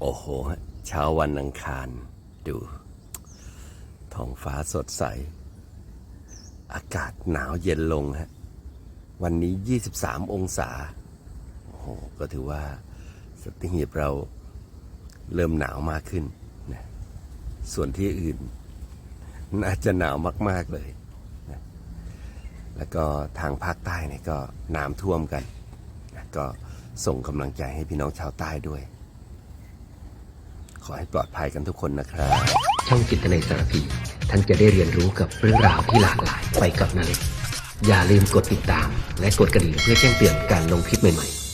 โอ้โห เช้าวันอังคาร ดู ท้องฟ้าสดใส อากาศหนาวเย็นลงฮะ วันนี้ 23 องศา โอ้โห ก็ถือว่าสติหีบเราเริ่มหนาวมากขึ้นนะส่วนที่อื่น น่าจะหนาวมาก ๆ เลยนะแล้วก็ทางภาคใต้เนี่ยก็น้ำท่วมกันนะก็ส่งกำลังใจให้พี่น้องชาวใต้ด้วย อให้ปลอดภัยกันทุกคนนะครับช่องจิตนาสารพีท่านจะได้เรียนรู้กับเรื่องราวที่หลากหลายไปกับนาเล็กอย่าลืมกดติดตาม และกดกระดิ่งเพื่อแจ้งเตือนการลงคลิปใหม่ๆ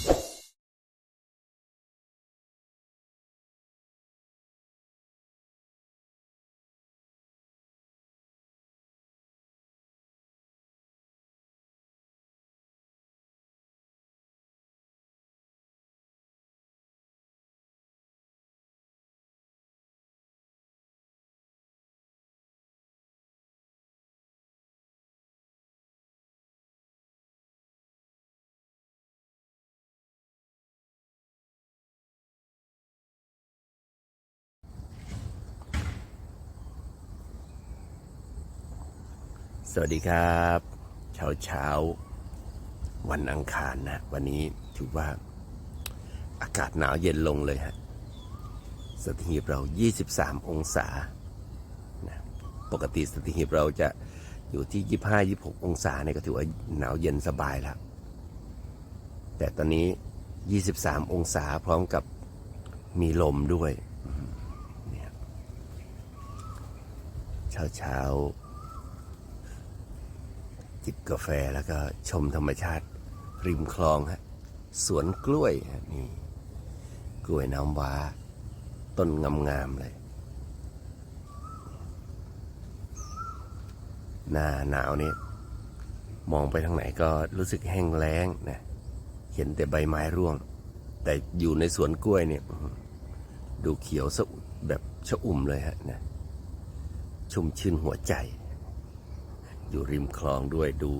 สวัสดีครับ เช้าเช้าวันอังคารนะ วันนี้ถือว่าอากาศหนาวเย็นลงเลยฮะสถิหีบเรา 23 องศานะปกติสถิหีบเราจะอยู่ที่ 25 26 องศาเนี่ยก็ถือว่าหนาวเย็นสบายแล้ว แต่ตอนนี้ 23 องศาพร้อมกับมีลมด้วยเนี่ยเช้าเช้า จิบกาแฟแล้วก็ชมธรรมชาติริมคลองฮะสวนกล้วยฮะนี่กล้วยน้ำว้า ต้นงามๆเลย หน้าหนาวนี่มองไปทางไหนก็รู้สึกแห้งแล้งนะเห็นแต่ใบไม้ร่วง แต่อยู่ในสวนกล้วยเนี่ย ดูเขียวสะอุดแบบชะอุ่มเลยฮะนะชุ่มชื่นหัวใจ อยู่ริมคลองด้วยดู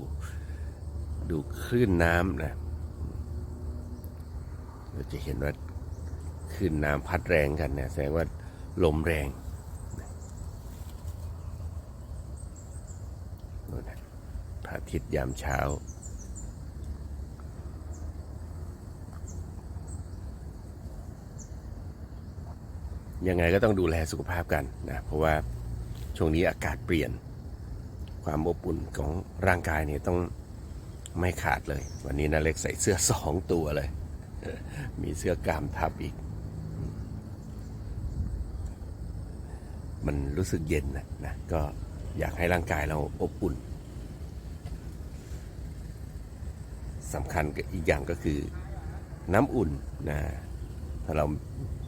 ดูคลื่นน้ำนะเราจะเห็นว่าคลื่นน้ำพัดแรงกันเนี่ยแสดงว่าลมแรงนู่นนะพระอาทิตย์ยามเช้ายังไงก็ต้องดูแลสุขภาพกันนะ เพราะว่าช่วงนี้อากาศเปลี่ยน ความอบอุ่นของร่างกายเนี่ยต้องไม่ขาดเลย วันนี้นาเล็กใส่เสื้อสองตัวเลย มีเสื้อกลามทับอีก มันรู้สึกเย็นนะนะก็อยากให้ร่างกายเราอบอุ่นสำคัญอีกอย่างก็คือน้ำอุ่นนะถ้าเรา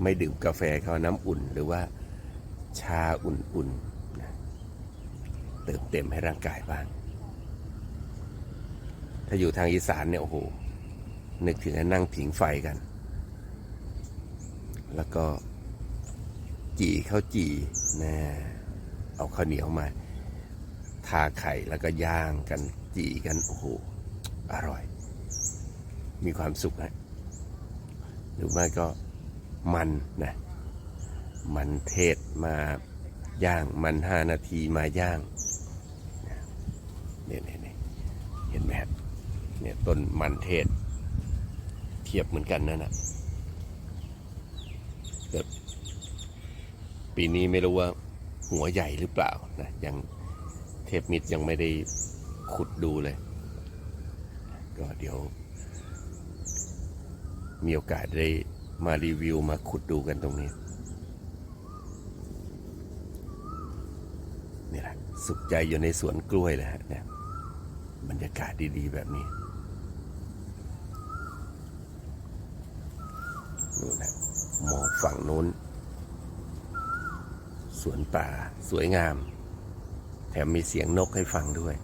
ไม่ดื่มกาแฟเขาน้ำอุ่นหรือว่าชาอุ่นๆ เติมเต็มให้ร่างกายบ้าง ถ้าอยู่ทางอีสานเนี่ยโอ้โห นึกถึงให้นั่งผิงไฟกัน แล้วก็จี่ข้าวจี่นะเอาข้าวเหนียวมา ทาไข่แล้วก็ย่างกันจี่กันโอ้โห อร่อย มีความสุขนะหรือไม่ก็มันนะ มันเทศมาย่างมันห้านาทีมาย่าง นี่ยเนี่ยเนี่ยเห็นไหมครับเนี่ยต้นมันเทศ เทียบเหมือนกันนั่นนะแต่ปีนี้ไม่รู้ว่าหัวใหญ่หรือเปล่านะยังเทพมิตรยังไม่ได้ขุดดูเลย ก็เดี๋ยว มีโอกาสได้มารีวิวมาขุดดูกันตรงนี้ นี่แหละสุขใจอยู่ในสวนกล้วยเลยฮะเนี่ย บรรยากาศดีๆ แบบนี้นู่นนะมองฝั่งนู้น สวนป่าสวยงาม แถมมีเสียงนกให้ฟังด้วย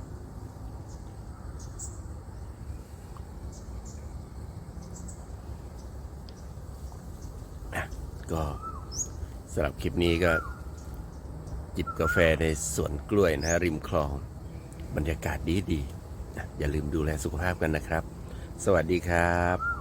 ก็สำหรับคลิปนี้ก็ จิบกาแฟในสวนกล้วยนะริมคลอง บรรยากาศดีดีๆ อย่าลืมดูแลสุขภาพกันนะครับ สวัสดีครับ